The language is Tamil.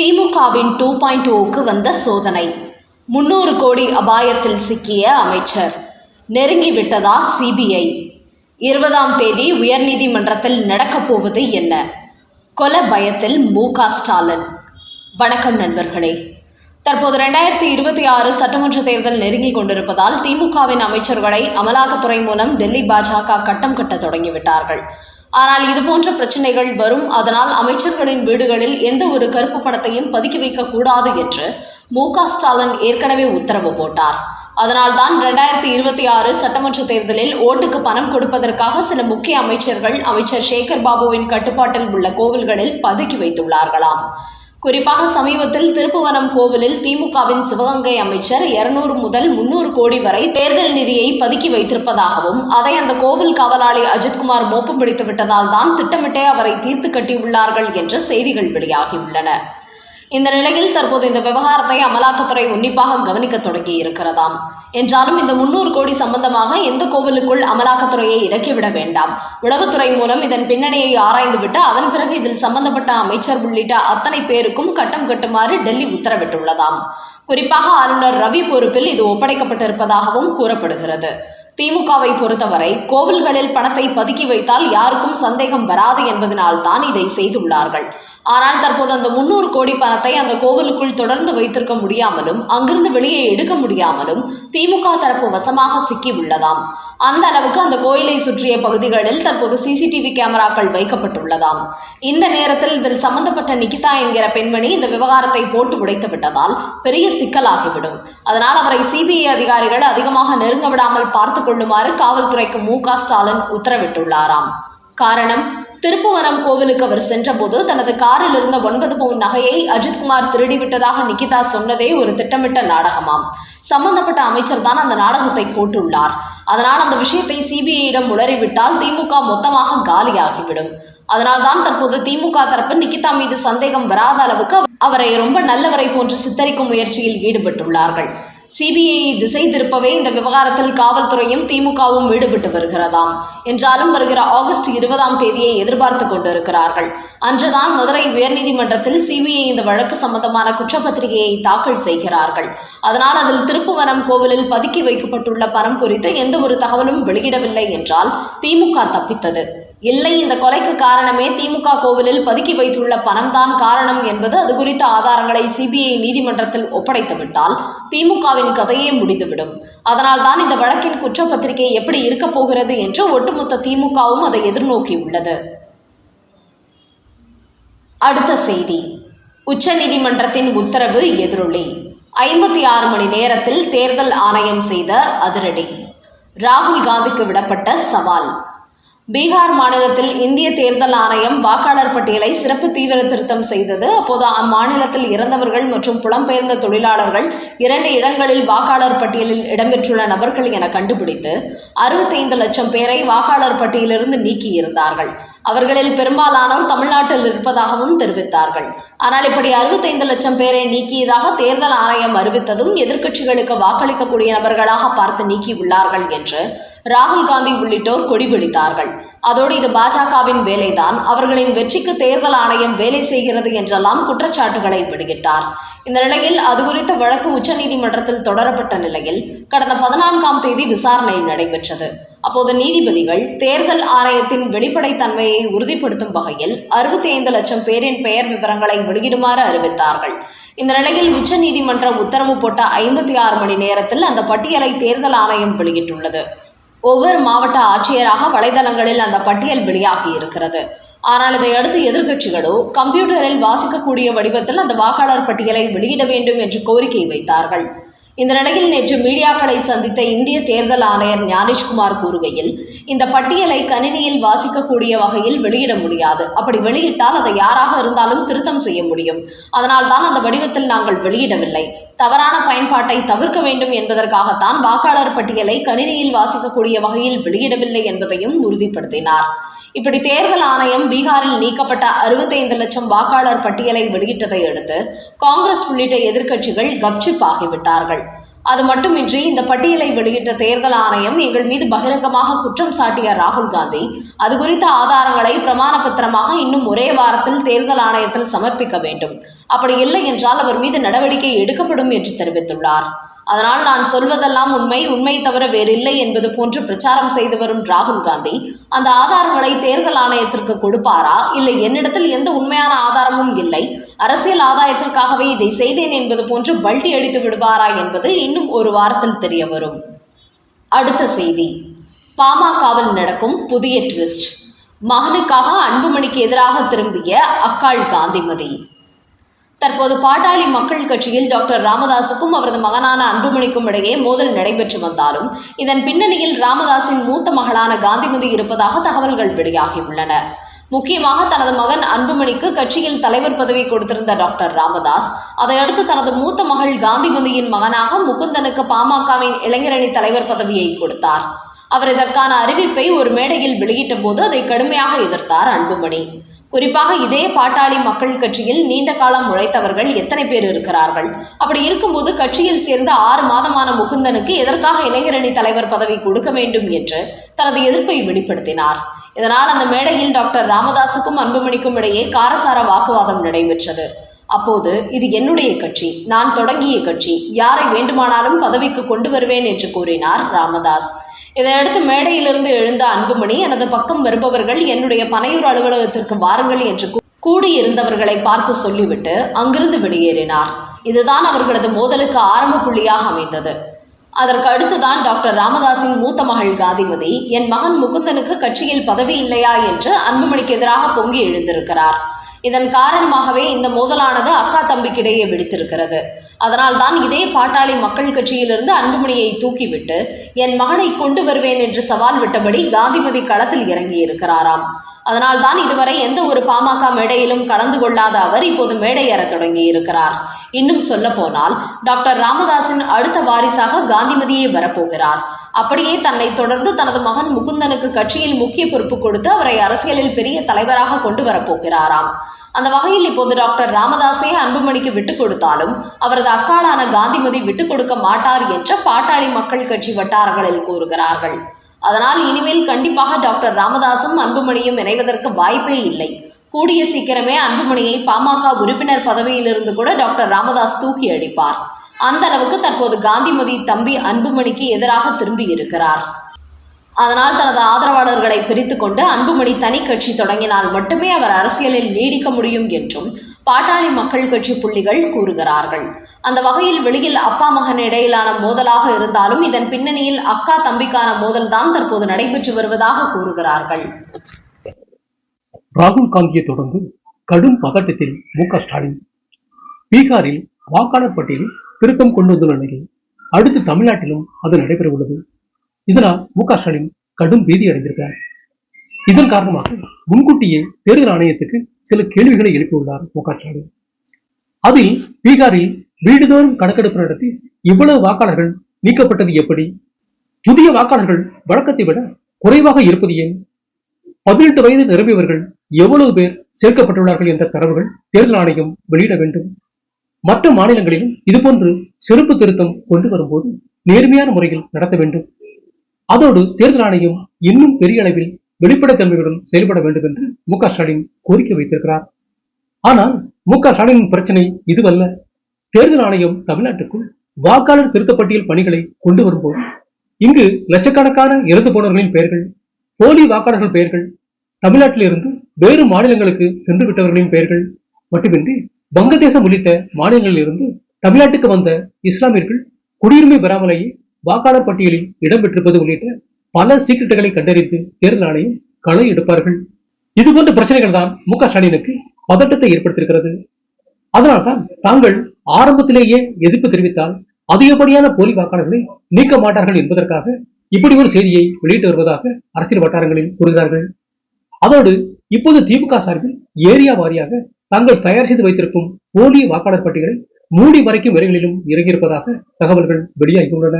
திமுகவின் டூ பாயிண்ட் ஓக்கு வந்த சோதனை. முன்னூறு கோடி அபாயத்தில் சிக்கிய அமைச்சர். நெருங்கி விட்டதா சிபிஐ? இருபதாம் தேதி உயர்நீதிமன்றத்தில் நடக்கப் போவது என்ன? கொல பயத்தில் மு க ஸ்டாலின். வணக்கம் நண்பர்களே. தற்போது ரெண்டாயிரத்தி இருபத்தி ஆறு சட்டமன்ற தேர்தல் நெருங்கிக் கொண்டிருப்பதால் திமுகவின் அமைச்சர்களை அமலாக்கத்துறை மூலம் டெல்லி பாஜக கட்டம் கட்ட தொடங்கிவிட்டார்கள். ஆனால் இதுபோன்ற பிரச்சனைகள் வரும். அதனால் அமைச்சர்களின் வீடுகளில் எந்த ஒரு கருப்பு படத்தையும் பதுக்கி வைக்கக்கூடாது என்று மு ஸ்டாலின் ஏற்கனவே உத்தரவு போட்டார். அதனால்தான் ரெண்டாயிரத்தி இருபத்தி ஆறு சட்டமன்ற தேர்தலில் ஓட்டுக்கு பணம் கொடுப்பதற்காக சில முக்கிய அமைச்சர்கள் அமைச்சர் சேகர் பாபுவின் கட்டுப்பாட்டில் உள்ள கோவில்களில் பதுக்கி வைத்துள்ளார்களாம். குறிப்பாக சமீபத்தில் திருப்புவனம் கோவிலில் திமுகவின் சிவகங்கை அமைச்சர் இருநூறு முதல் முன்னூறு கோடி வரை தேர்தல் நிதியை பதுக்கி வைத்திருப்பதாகவும் அதை அந்த கோவில் காவலாளி அஜித்குமார் மோப்பம் பிடித்து விட்டதால் தான் திட்டமிட்டே அவரை தீர்த்து கட்டியுள்ளார்கள் என்ற செய்திகள் வெளியாகியுள்ளன. இந்த நிலையில் தற்போது இந்த விவகாரத்தை அமலாக்கத்துறை உன்னிப்பாக கவனிக்க தொடங்கி இருக்கிறதாம் என்றாலும் இந்த முன்னூறு கோடி சம்பந்தமாக எந்த கோவிலுக்குள் அமலாக்கத்துறையை இறக்கிவிட வேண்டாம். உளவுத்துறை மூலம் இதன் பின்னணியை ஆராய்ந்துவிட்டு அதன் பிறகு இதில் சம்பந்தப்பட்ட அமைச்சர் உள்ளிட்ட அத்தனை பேருக்கும் கட்டம் கட்டுமாறு டெல்லி உத்தரவிட்டுள்ளதாம். குறிப்பாக ஆளுநர் ரவி பொறுப்பில் இது ஒப்படைக்கப்பட்டிருப்பதாகவும் கூறப்படுகிறது. திமுகவை பொறுத்தவரை கோவில்களில் பணத்தை பதுக்கி வைத்தால் யாருக்கும் சந்தேகம் வராது என்பதனால் தான் இதை செய்துள்ளார்கள். ஆனால் தற்போது அந்த முன்னூறு கோடி பணத்தை அந்த கோவிலுக்குள் தொடர்ந்து வைத்திருக்க முடியாமலும் அங்கிருந்து வெளியே எடுக்க முடியாமலும் திமுக தரப்பு வசமாக சிக்கி உள்ளதாம். அந்த அளவுக்கு அந்த கோயிலை சுற்றிய பகுதிகளில் தற்போது சிசிடிவி கேமராக்கள் வைக்கப்பட்டுள்ளதாம். இந்த நேரத்தில் இதில் சம்பந்தப்பட்ட நிகிதா என்கிற பெண்மணி இந்த விவகாரத்தை போட்டு உடைத்து விட்டதால் பெரிய சிக்கலாகிவிடும். அதனால் அவரை சிபிஐ அதிகாரிகள் அதிகமாக நெருங்க விடாமல் பார்த்து கொள்ளுமாறு காவல்துறைக்கு மு க ஸ்டாலின் உத்தரவிட்டுள்ளாராம். காரணம் திருப்புவனம் கோவிலுக்கு அவர் சென்றபோது தனது காரில் இருந்த ஒன்பது பவுன் நகையை அஜித்குமார் திருடிவிட்டதாக நிகிதா சொன்னதே ஒரு திட்டமிட்ட நாடகமாம். சம்பந்தப்பட்ட அமைச்சர் தான் அந்த நாடகத்தை போட்டுள்ளார். அதனால் அந்த விஷயத்தை சிபிஐயிடம் உளறிவிட்டால் திமுக மொத்தமாக காலியாகிவிடும். அதனால்தான் தற்போது திமுக தரப்பு நிகிதா மீது சந்தேகம் வராத அளவுக்கு அவரை ரொம்ப நல்லவரை போன்று சித்தரிக்கும் முயற்சியில் ஈடுபட்டுள்ளார்கள். சிபிஐ திசை திருப்பவே இந்த விவகாரத்தில் காவல்துறையும் திமுகவும் ஈடுபட்டு வருகிறதாம். என்றாலும் வருகிற ஆகஸ்ட் இருபதாம் தேதியை எதிர்பார்த்து கொண்டிருக்கிறார்கள். அன்றுதான் மதுரை உயர்நீதிமன்றத்தில் சிபிஐ இந்த வழக்கு சம்பந்தமான குற்றப்பத்திரிகையை தாக்கல் செய்கிறார்கள். அதனால் அதில் திருப்புவனம் கோவிலில் பதுக்கி வைக்கப்பட்டுள்ள பணம் குறித்து எந்த ஒரு தகவலும் வெளியிடவில்லை என்றால் திமுக தப்பித்தது. இல்லை இந்த கொலைக்கு காரணமே திமுக கோவிலில் பதுக்கி வைத்துள்ள பணம்தான் காரணம் என்பது அது குறித்த ஆதாரங்களை சிபிஐ நீதிமன்றத்தில் ஒப்படைத்து விட்டால் திமுகவின் கதையே முடிந்துவிடும். அதனால் தான் இந்த வழக்கின் குற்றப்பத்திரிகை எப்படி இருக்கப் போகிறது என்று ஒட்டுமொத்த திமுகவும் அதை எதிர்நோக்கியுள்ளது. அடுத்த செய்தி. உச்சநீதிமன்றத்தின் உத்தரவு எதிரொலி. ஐம்பத்தி ஆறு மணி நேரத்தில் தேர்தல் ஆணையம் செய்த அதிரடி. ராகுல் காந்திக்கு விடப்பட்ட சவால். பீகார் மாநிலத்தில் இந்திய தேர்தல் ஆணையம் வாக்காளர் பட்டியலை சிறப்பு தீவிர திருத்தம் செய்தது. அப்போது அம்மாநிலத்தில் இறந்தவர்கள் மற்றும் புலம்பெயர்ந்த தொழிலாளர்கள் இரண்டு இடங்களில் வாக்காளர் பட்டியலில் இடம்பெற்றுள்ள நபர்கள் என கண்டுபிடித்து அறுபத்தைந்து லட்சம் பேரை வாக்காளர் பட்டியலிருந்து நீக்கியிருந்தார்கள். அவர்களில் பெரும்பாலானோர் தமிழ்நாட்டில் இருப்பதாகவும் தெரிவித்தார்கள். ஆனால் இப்படி அறுபத்தைந்து லட்சம் பேரை நீக்கியதாக தேர்தல் ஆணையம் அறிவித்ததும் எதிர்க்கட்சிகளுக்கு வாக்களிக்கக்கூடிய நபர்களாக பார்த்து நீக்கியுள்ளார்கள் என்று ராகுல் காந்தி உள்ளிட்டோர் கொடிபிடித்தார்கள். அதோடு இது பாஜகவின் வேலைதான். அவர்களின் வெற்றிக்கு தேர்தல் ஆணையம் வேலை செய்கிறது என்றெல்லாம் குற்றச்சாட்டுகளை வெளியிட்டார் இந்த நிலையில் அது குறித்த வழக்கு உச்சநீதிமன்றத்தில் தொடரப்பட்ட நிலையில் கடந்த பதினான்காம் தேதி விசாரணை நடைபெற்றது. அப்போது நீதிபதிகள் தேர்தல் ஆணையத்தின் வெளிப்படைத்தன்மையை உறுதிப்படுத்தும் வகையில் அறுபத்தி ஐந்து லட்சம் பேரின் பெயர் விவரங்களை வெளியிடுமாறு அறிவித்தார்கள். இந்த நிலையில் உச்சநீதிமன்றம் உத்தரவு போட்ட ஐம்பத்தி ஆறு மணி நேரத்தில் அந்த பட்டியலை தேர்தல் ஆணையம் வெளியிட்டுள்ளது. ஒவ்வொரு மாவட்ட ஆட்சியராக வலைதளங்களில் அந்த பட்டியல் வெளியாகி இருக்கிறது. ஆனால் இதையடுத்து எதிர்க்கட்சிகளோ கம்ப்யூட்டரில் வாசிக்கக்கூடிய வடிவத்தில் அந்த வாக்காளர் பட்டியலை வெளியிட வேண்டும் என்று கோரிக்கை வைத்தார்கள். இந்த நிலையில் நேற்று மீடியாக்களை சந்தித்த இந்திய தேர்தல் ஆணையர் ஞானேஷ்குமார் கூறுகையில் இந்த பட்டியலை கணினியில் வாசிக்கக்கூடிய வகையில் வெளியிட முடியாது. அப்படி வெளியிட்டால் அதை யாராக இருந்தாலும் திருத்தம் செய்ய முடியும். அதனால் தான் அந்த வடிவத்தில் நாங்கள் வெளியிடவில்லை. தவறான பயன்பாட்டை தவிர்க்க வேண்டும் என்பதற்காகத்தான் வாக்காளர் பட்டியலை கணினியில் வாசிக்கக்கூடிய வகையில் வெளியிடவில்லை என்பதையும் உறுதிப்படுத்தினார். இப்படி தேர்தல் ஆணையம் பீகாரில் நீக்கப்பட்ட அறுபத்தைந்து லட்சம் வாக்காளர் பட்டியலை வெளியிட்டதை அடுத்து காங்கிரஸ் உள்ளிட்ட எதிர்க்கட்சிகள் கப்சிப் ஆகிவிட்டார்கள். அது மட்டுமின்றி இந்த பட்டியலை வெளியிட்ட தேர்தல் ஆணையம் எங்கள் மீது பகிரங்கமாக குற்றம் சாட்டிய ராகுல் காந்தி அது குறித்த ஆதாரங்களை பிரமாண பத்திரமாக இன்னும் ஒரே வாரத்தில் தேர்தல் ஆணையத்தில் சமர்ப்பிக்க வேண்டும். அப்படி இல்லை என்றால் அவர் மீது நடவடிக்கை எடுக்கப்படும் என்று தெரிவித்துள்ளார். அதனால் நான் சொல்வதெல்லாம் உண்மை உண்மை தவிர வேறில்லை என்பது போன்று பிரச்சாரம் செய்து வரும் ராகுல் காந்தி அந்த ஆதாரங்களை தேர்தல் ஆணையத்திற்கு கொடுப்பாரா? இல்லை என்னிடத்தில் எந்த உண்மையான ஆதாரமும் இல்லை. அரசியல் ஆதாயத்திற்காகவே இதை செய்தேன் என்பது போன்று பல்டி அடித்து விடுவாரா என்பது இன்னும் ஒரு வாரத்தில் தெரிய வரும். அடுத்த செய்தி. பாமகவில் நடக்கும் புதிய ட்விஸ்ட். மகனுக்காக அன்புமணிக்கு எதிராக திரும்பிய அக்காள் காந்திமதி. தற்போது பாட்டாளி மக்கள் கட்சியில் டாக்டர் ராமதாசுக்கும் அவரது மகனான அன்புமணிக்கும் இடையே மோதல் நடைபெற்று வந்தாலும் இதன் பின்னணியில் ராமதாஸின் மூத்த மகளான காந்திமதி இருப்பதாக தகவல்கள் வெளியாகியுள்ளன. முக்கியமாக தனது மகன் அன்புமணிக்கு கட்சியில் தலைவர் பதவி கொடுத்திருந்த டாக்டர் ராமதாஸ் அதையடுத்து தனது மூத்த மகள் காந்திமதியின் மகனாக முகுந்தனுக்கு பாமகவின் இளைஞரணி தலைவர் பதவியை கொடுத்தார். அவர் இதற்கான அறிவிப்பை ஒரு மேடையில் வெளியிட்ட போது அதை கடுமையாக எதிர்த்தார் அன்புமணி. குறிப்பாக இதே பாட்டாளி மக்கள் கட்சியில் நீண்ட காலம் உழைத்தவர்கள் எத்தனை பேர் இருக்கிறார்கள்? அப்படி இருக்கும்போது கட்சியில் சேர்ந்த ஆறு மாதமான முகுந்தனுக்கு எதற்காக இளைஞரணி தலைவர் பதவி கொடுக்க வேண்டும் என்று தனது எதிர்ப்பை வெளிப்படுத்தினார். இதனால் அந்த மேடையில் டாக்டர் ராமதாசுக்கும் அன்புமணிக்கும் இடையே காரசார வாக்குவாதம் நடைபெற்றது. அப்போது இது என்னுடைய கட்சி நான் தொடங்கிய கட்சி யாரை வேண்டுமானாலும் பதவிக்கு கொண்டு வருவேன் என்று கூறினார் ராமதாஸ். இதையடுத்து மேடையிலிருந்து எழுந்த அன்புமணி எனது பக்கம் வருபவர்கள் என்னுடைய பனையூர் அலுவலகத்திற்கு வாருங்கள் என்று கூ- கூடியிருந்தவர்களை பார்த்து சொல்லிவிட்டு அங்கிருந்து வெளியேறினார். இதுதான் அவர்களது மோதலுக்கு ஆரம்ப புள்ளியாக அமைந்தது. அதற்கு அடுத்துதான் டாக்டர் ராமதாஸின் மூத்த மகள் காந்திமதி என் மகன் முகுந்தனுக்கு கட்சியில் பதவி இல்லையா? என்று அன்புமணிக்கு எதிராக பொங்கி எழுந்திருக்கிறார். இதன் காரணமாகவே இந்த மோதலானது அக்கா தம்பிக்கிடையே வெடித்திருக்கிறது. அதனால்தான் இதே பாட்டாளி மக்கள் கட்சியிலிருந்து அன்புமணியை தூக்கிவிட்டு என் மகனை கொண்டு வருவேன் என்று சவால் விட்டபடி காந்திமதி களத்தில் இறங்கியிருக்கிறாராம். அதனால்தான் இதுவரை எந்த ஒரு பாமக மேடையிலும் கலந்து கொள்ளாத அவர் இப்போது மேடையேற தொடங்கி தொடங்கியிருக்கிறார். இன்னும் சொல்ல போனால் டாக்டர் ராமதாசின் அடுத்த வாரிசாக காந்திமதியே வரப்போகிறார். அப்படியே தன்னை தொடர்ந்து தனது மகன் முகுந்தனுக்கு கட்சியில் முக்கிய பொறுப்பு கொடுத்து அவரை அரசியலில் பெரிய தலைவராக கொண்டு வரப்போகிறாராம். அந்த வகையில் இப்போது டாக்டர் ராமதாஸே அன்புமணிக்கு விட்டுக் கொடுத்தாலும் அவரது அக்காளான காந்திமதி விட்டுக் கொடுக்க மாட்டார் என்று பாட்டாளி மக்கள் கட்சி வட்டாரங்களில் கூறுகிறார்கள். அதனால் இனிமேல் கண்டிப்பாக டாக்டர் ராமதாசும் அன்புமணியும் இணைவதற்கு வாய்ப்பே இல்லை. கூடிய சீக்கிரமே அன்புமணியை பாமக உறுப்பினர் பதவியிலிருந்து கூட டாக்டர் ராமதாஸ் தூக்கி அடிப்பார். அந்த அளவுக்கு தற்போது காந்திமதி தம்பி அன்புமணிக்கு எதிராக திரும்பி இருக்கிறார். அதனால் தனது ஆதரவாளர்களை பிரித்து கொண்டு அன்புமணி தனி கட்சி தொடங்கினால் மட்டுமே அவர் அரசியலில் நீடிக்க முடியும் என்றும் பாட்டாளி மக்கள் கட்சி புள்ளிகள் கூறுகிறார்கள். அந்த வகையில் வெளியில் அப்பா மகன் இடையிலான மோதலாக இருந்தாலும் இதன் பின்னணியில் அக்கா தம்பிக்கான மோதல்தான் தற்போது நடைபெற்று வருவதாக கூறுகிறார்கள். ராகுல் காந்தியை தொடர்ந்து கடும் பதட்டத்தில் மு க ஸ்டாலின். பீகாரில் வாக்காளர் பட்டியலில் திருத்தம் கொண்டு வந்துள்ள நிலையில் அடுத்து தமிழ்நாட்டிலும் அது நடைபெற உள்ளது. இதனால் மு க ஸ்டாலின் கடும் பீதி அடைந்திருக்கிறார். இதன் காரணமாக முன்கூட்டியே தேர்தல் ஆணையத்துக்கு சில கேள்விகளை எழுப்பியுள்ளார் மு க ஸ்டாலின். அதில் பீகாரில் வீடுதோறும் கணக்கெடுப்பு நடத்தி இவ்வளவு வாக்காளர்கள் நீக்கப்பட்டது எப்படி? புதிய வாக்காளர்கள் வழக்கத்தை விட குறைவாக இருப்பது ஏன்? பதினெட்டு வயது நிரம்பியவர்கள் எவ்வளவு பேர் சேர்க்கப்பட்டுள்ளார்கள் என்ற தரவுகள் தேர்தல் ஆணையம் வெளியிட வேண்டும். மற்ற மாநிலங்களிலும் இதுபோன்று சிறப்பு திருத்தம் கொண்டு வரும்போது நேர்மையான முறையில் நடத்த வேண்டும். அதோடு தேர்தல் ஆணையம் இன்னும் பெரிய அளவில் வெளிப்படைத்தன்மையுடன் செயல்பட வேண்டும் என்று மு க ஸ்டாலின் கோரிக்கை வைத்திருக்கிறார். ஆனால் மு க ஸ்டாலினின் பிரச்சனை இதுவல்ல. தேர்தல் ஆணையம் தமிழ்நாட்டுக்குள் வாக்காளர் திருத்தப்பட்டியல் பணிகளை கொண்டு வரும்போது இங்கு லட்சக்கணக்கான இறந்து போனவர்களின் பெயர்கள் போலி வாக்காளர்கள் பெயர்கள் தமிழ்நாட்டிலிருந்து வேறு மாநிலங்களுக்கு சென்று விட்டவர்களின் பெயர்கள் மட்டுமின்றி வங்கதேசம் உள்ளிட்ட மாநிலங்களிலிருந்து தமிழ்நாட்டுக்கு வந்த இஸ்லாமியர்கள் குடியுரிமை பெறாமலேயே வாக்காளர் பட்டியலில் இடம்பெற்றிருப்பது உள்ளிட்ட பல சீக்கிரட்டுகளை கண்டறிந்து தேர்தல் ஆணையம் களை எடுப்பார்கள். இது போன்ற பிரச்சனைகள் தான் மு க ஸ்டாலினுக்கு பதட்டத்தை ஏற்படுத்தியிருக்கிறது. அதனால்தான் தாங்கள் ஆரம்பத்திலேயே எதிர்ப்பு தெரிவித்தால் அதிகப்படியான போலி வாக்காளர்களை நீக்க மாட்டார்கள் என்பதற்காக இப்படி ஒரு செய்தியை வெளியிட்டு வருவதாக அரசியல் வட்டாரங்களில் கூறுகிறார்கள். அதோடு இப்போது திமுக சார்பில் ஏரியா வாரியாக தாங்கள் தயார் செய்து வைத்திருக்கும் போலி வாக்காளர் பட்டியலை மூடி மறைக்கும் விரைகளிலும் இறங்கியிருப்பதாக தகவல்கள் வெளியாகியுள்ளன.